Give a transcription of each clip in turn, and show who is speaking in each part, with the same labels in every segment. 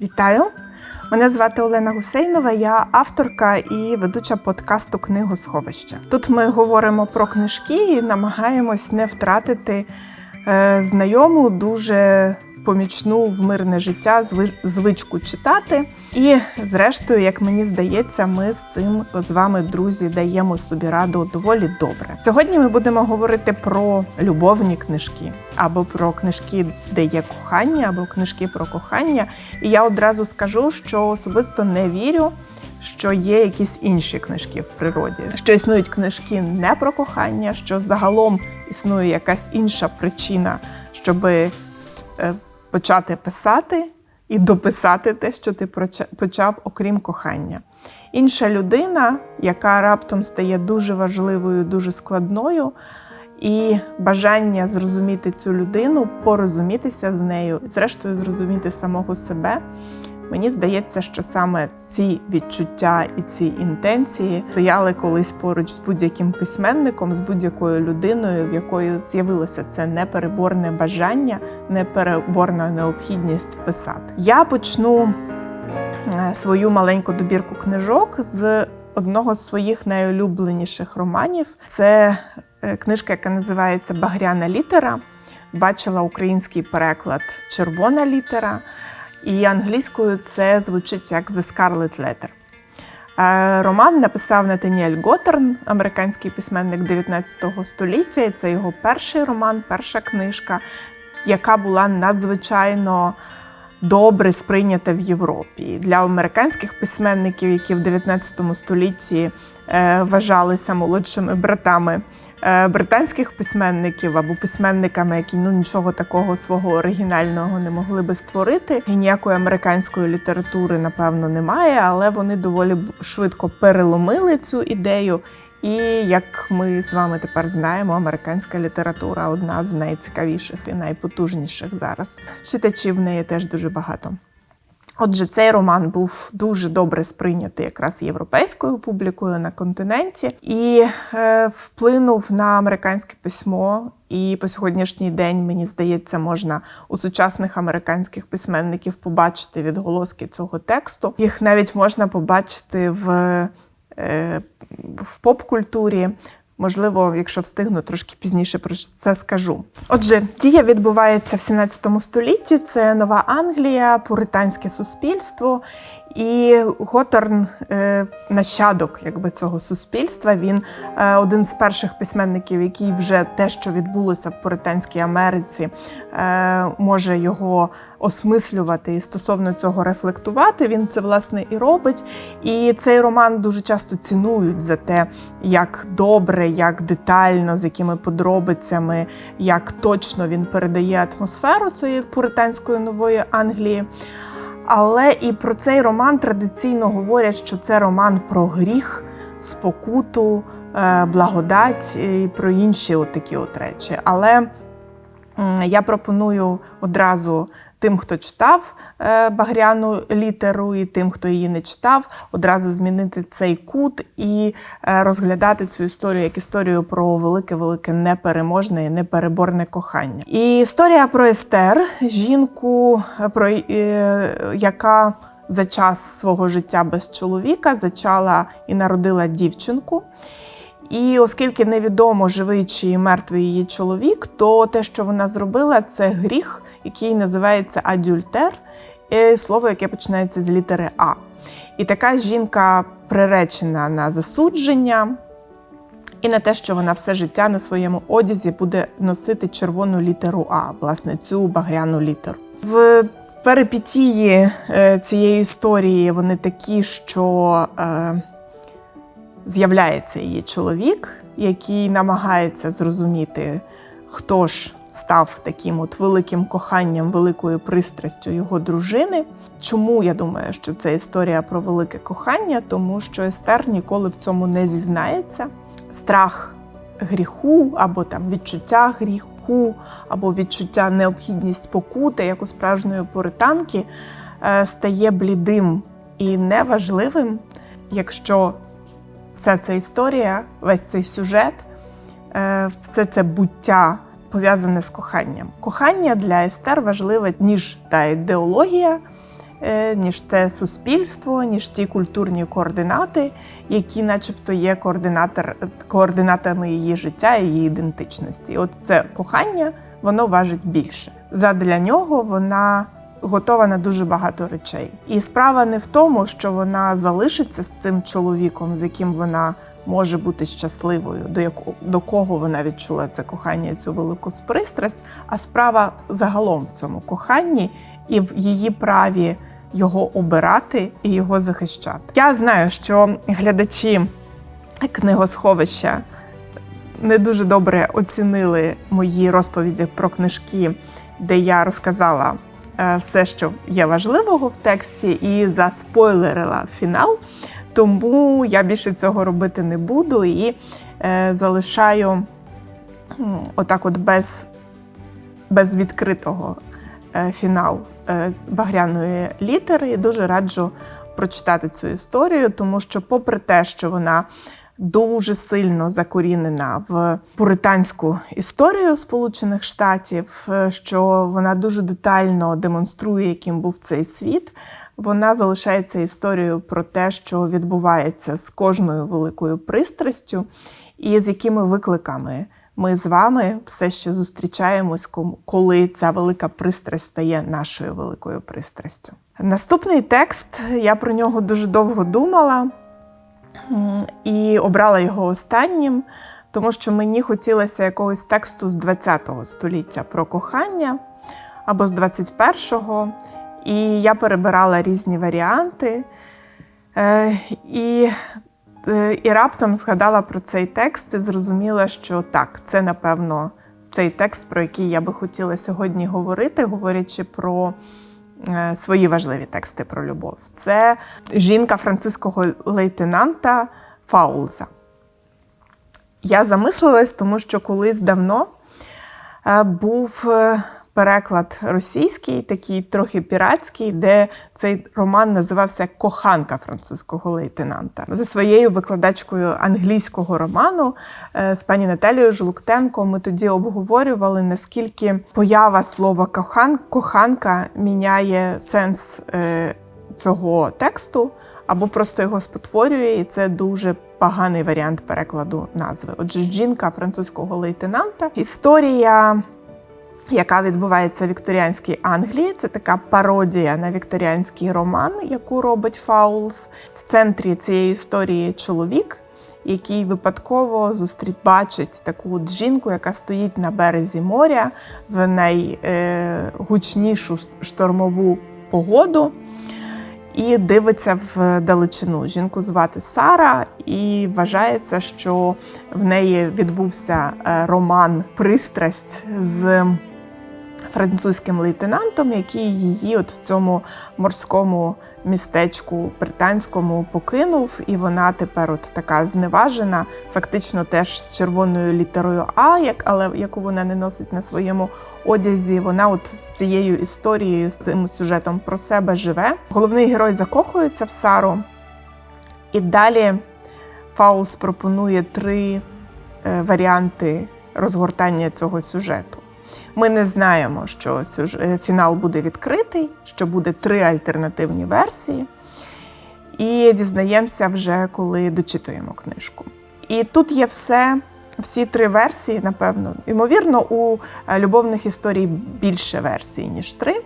Speaker 1: Вітаю! Мене звати Олена Гусейнова, я авторка і ведуча подкасту Книгосховище. Тут ми говоримо про книжки і намагаємось не втратити е, знайому, дуже помічну в мирне життя звичку читати. І, зрештою, як мені здається, ми з цим з вами, друзі, даємо собі раду доволі добре. Сьогодні ми будемо говорити про любовні книжки, або про книжки, де є кохання, або книжки про кохання. І я одразу скажу, що особисто не вірю. Що є якісь інші книжки в природі, що існують книжки не про кохання, що загалом існує якась інша причина, щоби е, почати писати і дописати те, що ти почав, окрім кохання. Інша людина, яка раптом стає дуже важливою, дуже складною, і бажання зрозуміти цю людину, порозумітися з нею, зрештою зрозуміти самого себе. Мені здається, що саме ці відчуття і ці інтенції стояли колись поруч з будь-яким письменником, з будь-якою людиною, в якої з'явилося це непереборне бажання, непереборна необхідність писати. Я почну е, свою маленьку добірку книжок з одного з своїх найулюбленіших романів. Це е, книжка, яка називається Багряна літера. Бачила український переклад Червона літера. І англійською це звучить як The Scarlet Letter. Е, Роман написав Натаніель Готерн, американський письменник 19 століття. Це його перший роман, перша книжка, яка була надзвичайно добре сприйнята в Європі. Для американських письменників, які в 19 столітті е, вважалися молодшими братами британських письменників або письменниками, які ну нічого такого свого оригінального не могли би створити. І ніякої американської літератури, напевно, немає, але вони доволі швидко переломили цю ідею. І як ми з вами тепер знаємо, американська література одна з найцікавіших і найпотужніших зараз. Читачів в неї теж дуже багато. Отже, цей роман був дуже добре сприйнятий якраз європейською публікою на континенті і е, вплинув на американське письмо. І по сьогоднішній день, мені здається, можна у сучасних американських письменників побачити відголоски цього тексту. Їх навіть можна побачити в, е, в поп-культурі. Можливо, якщо встигну трошки пізніше про це скажу. Отже, дія відбувається в 17 столітті. Це Нова Англія, пуританське суспільство. І Готорн, е, нащадок якби, цього суспільства, він е, один з перших письменників, який вже те, що відбулося в Пуританській Америці, е, може його осмислювати і стосовно цього рефлектувати. Він це власне і робить. І цей роман дуже часто цінують за те, як добре, як детально, з якими подробицями, як точно він передає атмосферу цієї пуританської нової Англії. Але і про цей роман традиційно говорять, що це роман про гріх, спокуту, е, благодать і про інші от такі от речі. Але я пропоную одразу тим, хто читав е, багряну літеру, і тим, хто її не читав, одразу змінити цей кут і е, розглядати цю історію як історію про велике-велике непереможне і непереборне кохання. І історія про Естер, жінку, е, про, яка за час свого життя без чоловіка зачала і народила дівчинку. І оскільки невідомо живий чи мертвий її чоловік, то те, що вона зробила, це гріх, який називається адюльтер, е, слово, яке починається з літери А. І така жінка приречена на засудження і на те, що вона все життя на своєму одязі буде носити червону літеру А, власне, цю багряну літеру. В перипетії е, цієї історії вони такі, що. З'являється її чоловік, який намагається зрозуміти, хто ж став таким от великим коханням, великою пристрастю його дружини. Чому я думаю, що це історія про велике кохання? Тому що Естер ніколи в цьому не зізнається. Страх гріху або там відчуття гріху, або відчуття необхідність покути, як у справжньої пуританки, е, стає блідим і неважливим, якщо вся ця історія, весь цей сюжет, е, все це буття пов'язане з коханням. Кохання для Естер важливе, ніж та ідеологія, е, ніж те суспільство, ніж ті культурні координати, які, начебто, є координатами її життя і її ідентичності. От це кохання, воно важить більше. Задля нього вона готова на дуже багато речей. І справа не в тому, що вона залишиться з цим чоловіком, з яким вона може бути щасливою, до якого до кого вона відчула це кохання і цю велику пристрасть, а справа загалом в цьому коханні і в її праві його обирати і його захищати. Я знаю, що глядачі книгосховища не дуже добре оцінили мої розповіді про книжки, де я розказала все, що є важливого в тексті, і заспойлерила фінал. Тому я більше цього робити не буду і е, залишаю отак, от без, без відкритого е, фінал е, багряної літери. І дуже раджу прочитати цю історію, тому що, попри те, що вона дуже сильно закорінена в пуританську історію Сполучених Штатів, е, що вона дуже детально демонструє, яким був цей світ. Вона залишається історією про те, що відбувається з кожною великою пристрастю, і з якими викликами ми з вами все ще зустрічаємось, коли ця велика пристрасть стає нашою великою пристрастю. Наступний текст я про нього дуже довго думала і обрала його останнім, тому що мені хотілося якогось тексту з 20-го століття про кохання або з 21-го. І я перебирала різні варіанти. Е, і, е, і раптом згадала про цей текст і зрозуміла, що так, це напевно цей текст, про який я би хотіла сьогодні говорити, говорячи про свої важливі тексти про любов. Це жінка французького лейтенанта Фаулза. Я замислилась, тому що колись давно е, був е, переклад російський, такий трохи піратський, де цей роман називався Коханка французького лейтенанта. За своєю викладачкою англійського роману е, з пані Наталією Жолуктенко ми тоді обговорювали, наскільки поява слова кохан, коханка міняє сенс е, цього тексту. Або просто його спотворює, і це дуже поганий варіант перекладу назви. Отже, жінка французького лейтенанта. Історія яка відбувається в вікторіанській Англії. Це така пародія на вікторіанський роман, яку робить Фаулс. В центрі цієї історії чоловік, який випадково зустріч бачить таку от жінку, яка стоїть на березі моря в найгучнішу штормову погоду. І дивиться в далечину. Жінку звати Сара, і вважається, що в неї відбувся е, роман Пристрасть з французьким лейтенантом, який її от в цьому морському містечку британському покинув, і вона тепер от така зневажена, фактично теж з червоною літерою А, як але яку вона не носить на своєму одязі. Вона от з цією історією, з цим сюжетом про себе живе. Головний герой закохується в Сару, і далі Фаулс пропонує три е, варіанти розгортання цього сюжету. Ми не знаємо, що е, фінал буде відкритий, що буде три альтернативні версії. І дізнаємося вже, коли дочитуємо книжку. І тут є все, всі три версії, напевно. Ймовірно, у е, любовних історій більше версій, ніж три.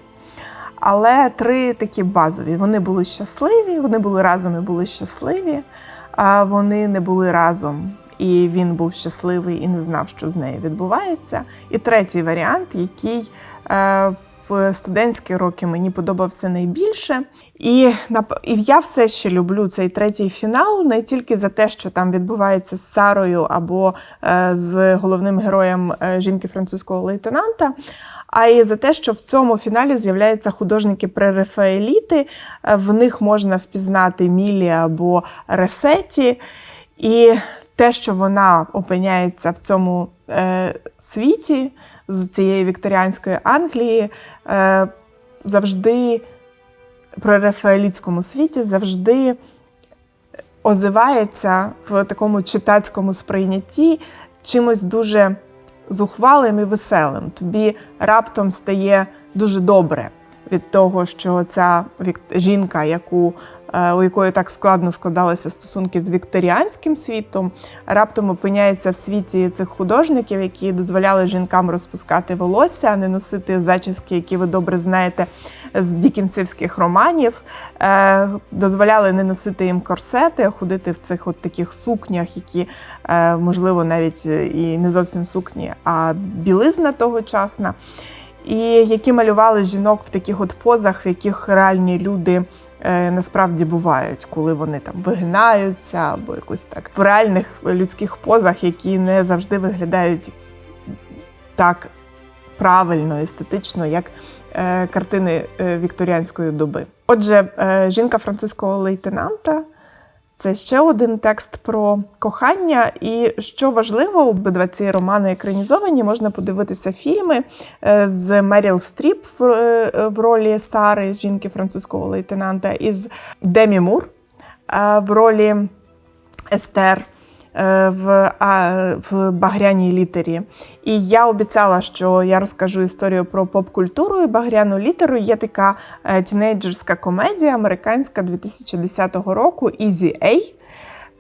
Speaker 1: Але три такі базові. Вони були щасливі, вони були разом і були щасливі, а вони не були разом. І він був щасливий і не знав, що з нею відбувається. І третій варіант, який е, в студентські роки мені подобався найбільше. І, і я все ще люблю цей третій фінал не тільки за те, що там відбувається з Сарою або е, з головним героєм е, жінки французького лейтенанта, а й за те, що в цьому фіналі з'являються художники прерафаеліти, в них можна впізнати Мілі або Ресеті. І те, що вона опиняється в цьому е, світі з цієї вікторіанської Англії, е, завжди про рафаелітському світі завжди озивається в такому читацькому сприйнятті чимось дуже зухвалим і веселим. Тобі раптом стає дуже добре від того, що ця жінка, яку у якої так складно складалися стосунки з вікторіанським світом, раптом опиняється в світі цих художників, які дозволяли жінкам розпускати волосся, а не носити зачіски, які ви добре знаєте з дікінсівських романів, е, дозволяли не носити їм корсети, а ходити в цих от таких сукнях, які, е, можливо, навіть е, і не зовсім сукні, а білизна тогочасна. І які малювали жінок в таких от позах, в яких реальні люди е, насправді бувають, коли вони там вигинаються або якось так в реальних людських позах, які не завжди виглядають так правильно, естетично, як е, картини е, вікторіанської доби. Отже, е, жінка французького лейтенанта. Це ще один текст про кохання. І що важливо, обидва ці романи екранізовані, можна подивитися фільми е, з Меріл Стріп в, е, в ролі Сари, жінки французького лейтенанта, і з Демі Мур е, в ролі Естер. Е, В, а, в багряній літері. І я обіцяла, що я розкажу історію про поп-культуру і багряну літеру. Є така е, тінейджерська комедія американська 2010 року Easy A.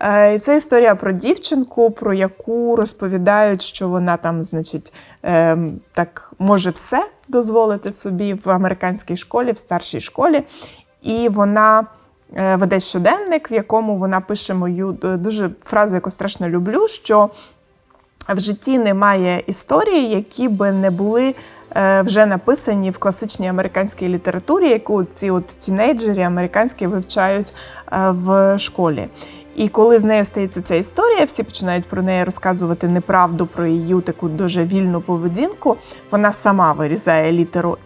Speaker 1: Е, це історія про дівчинку, про яку розповідають, що вона там, значить, так може все дозволити собі в американській школі, в старшій школі. І вона веде щоденник, в якому вона пише мою е, дуже фразу, яку страшно люблю, що в житті немає історії, які би не були е, вже написані в класичній американській літературі, яку ці от тінейджери американські вивчають е, в школі. І коли з нею стається ця історія, всі починають про неї розказувати неправду про її таку дуже вільну поведінку. Вона сама вирізає літеру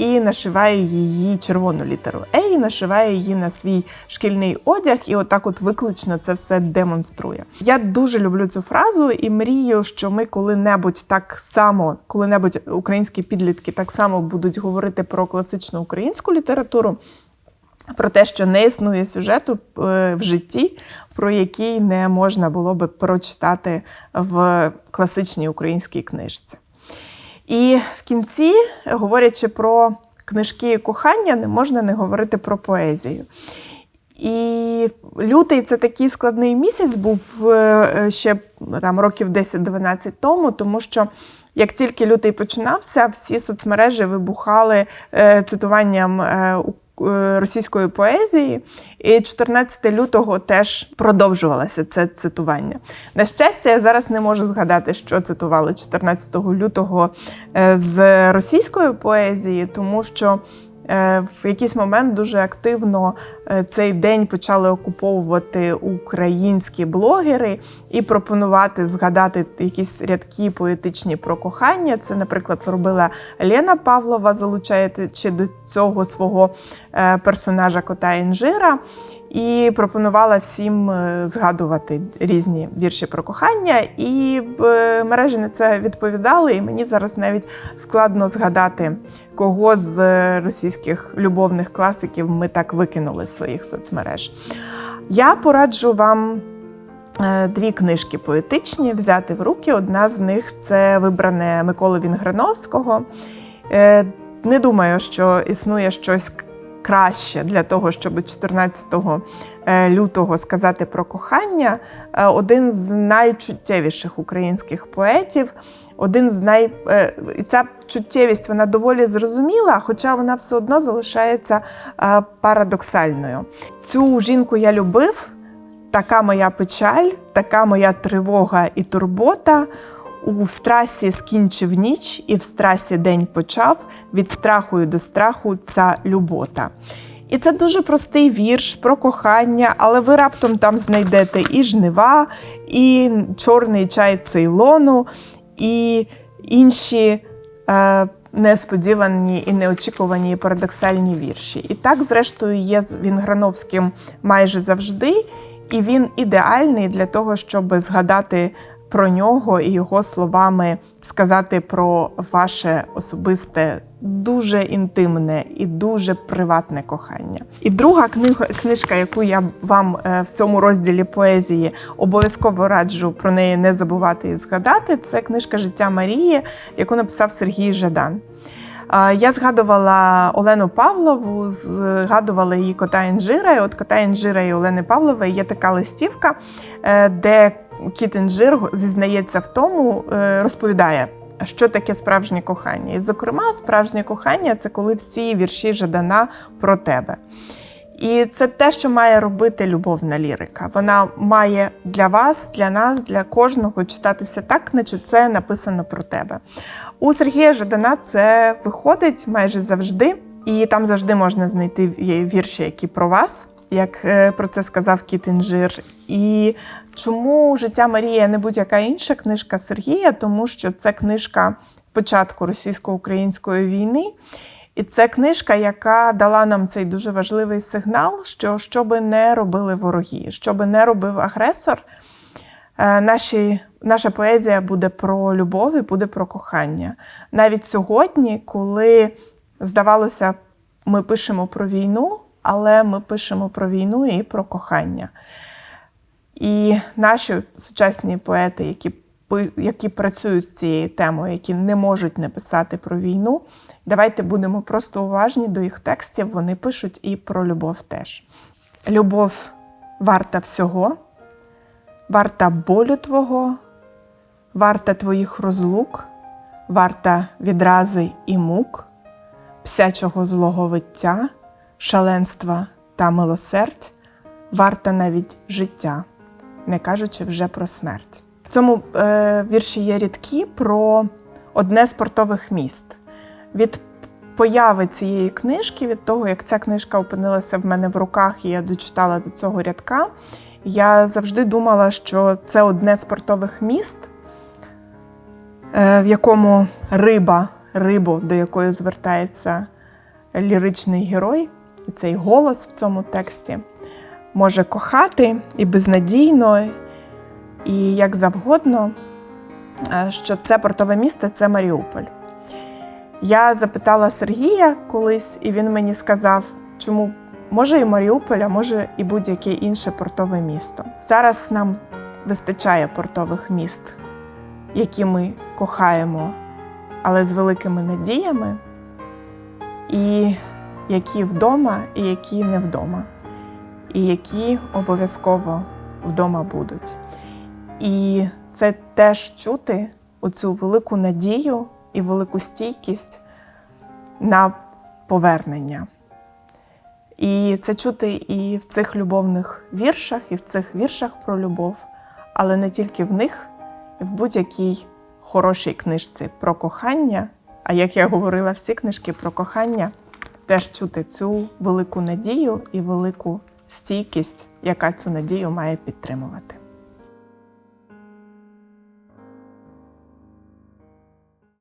Speaker 1: і нашиває її червону літеру А, і нашиває її на свій шкільний одяг, і отак, от виклично це все демонструє. Я дуже люблю цю фразу і мрію, що ми коли-небудь так само, коли-небудь українські підлітки так само будуть говорити про класичну українську літературу. Про те, що не існує сюжету е, в житті, про який не можна було би прочитати в класичній українській книжці. І в кінці, говорячи про книжки і кохання, не можна не говорити про поезію. І лютий це такий складний місяць був е, ще там років 10-12 тому, тому що як тільки лютий починався, всі соцмережі вибухали е, цитуванням е, російської поезії. І 14 лютого теж продовжувалося це цитування. На щастя, я зараз не можу згадати, що цитували 14 лютого е, з російської поезії, тому що е, в якийсь момент дуже активно е, цей день почали окуповувати українські блогери і пропонувати згадати якісь рядки поетичні про кохання. Це, наприклад, робила Лена Павлова, залучаючи до цього свого е, персонажа кота Інжира. І пропонувала всім е, згадувати різні вірші про кохання, і е, мережі на це відповідали. І мені зараз навіть складно згадати, кого з російських любовних класиків ми так викинули з своїх соцмереж. Я пораджу вам е, дві книжки поетичні взяти в руки. Одна з них це вибране Миколи Вінграновського. Не думаю, що існує щось краще для того, щоб 14 е, лютого сказати про кохання. Е, Один з найчуттєвіших українських поетів. Один з най... е, І ця чуттєвість вона доволі зрозуміла, хоча вона все одно залишається парадоксальною. Цю жінку я любив, така моя печаль, така моя тривога і турбота. У страсі скінчив ніч, і в страсі день почав. Від страху і до страху ця любота. І це дуже простий вірш про кохання, але ви раптом там знайдете і жнива, і чорний чай цейлону, і інші е, несподівані і неочікувані і парадоксальні вірші. І так, зрештою, є з Вінграновським майже завжди, і він ідеальний для того, щоб згадати про нього і його словами сказати про ваше особисте, дуже інтимне і дуже приватне кохання. І друга книга, книжка, яку я вам е, в цьому розділі поезії обов'язково раджу про неї не забувати і згадати, це книжка Життя Марії, яку написав Сергій Жадан. Я згадувала Олену Павлову, згадувала її кота інжира. І от кота інжира і Олени Павлової є така листівка, е, де кіт інжир зізнається в тому, е, розповідає. Що таке справжнє кохання? І, зокрема, справжнє кохання це коли всі вірші Жадана про тебе. І це те, що має робити любовна лірика. Вона має для вас, для нас, для кожного читатися так, наче це написано про тебе. У Сергія Жадана це виходить майже завжди, і там завжди можна знайти вірші, які про вас, як е, про це сказав Кіт Інжир. І чому життя Марія не будь-яка інша книжка Сергія? Тому що це книжка початку російсько-української війни. І це книжка, яка дала нам цей дуже важливий сигнал, що що би не робили вороги, що би не робив агресор, е, наші, наша поезія буде про любов і буде про кохання. Навіть сьогодні, коли здавалося, ми пишемо про війну, але ми пишемо про війну і про кохання. І наші сучасні поети, які які працюють з цією темою, які не можуть не писати про війну, давайте будемо просто уважні до їх текстів. Вони пишуть і про любов теж. Любов варта всього, варта болю твого, варта твоїх розлук, варта відрази і мук, псячого злого виття, шаленства та милосердь, варта навіть життя, не кажучи вже про смерть. В цьому е, вірші є рядки про одне з портових міст. Від появи цієї книжки, від того, як ця книжка опинилася в мене в руках, і я дочитала до цього рядка, я завжди думала, що це одне з портових міст, е, в якому риба, рибу, до якої звертається ліричний герой, і цей голос в цьому тексті може кохати і безнадійно, і як завгодно, е, що це портове місто це Маріуполь. Я запитала Сергія колись, і він мені сказав, чому може і Маріуполь, а може і будь-яке інше портове місто. Зараз нам вистачає портових міст, які ми кохаємо, але з великими надіями, і які вдома, і які не вдома, і які обов'язково вдома будуть. І це теж чути оцю велику надію і велику стійкість на повернення. І це чути і в цих любовних віршах, і в цих віршах про любов, але не тільки в них, і в будь-якій хорошій книжці про кохання. А як я говорила, всі книжки про кохання теж чути цю велику надію і велику стійкість, яка цю надію має підтримувати.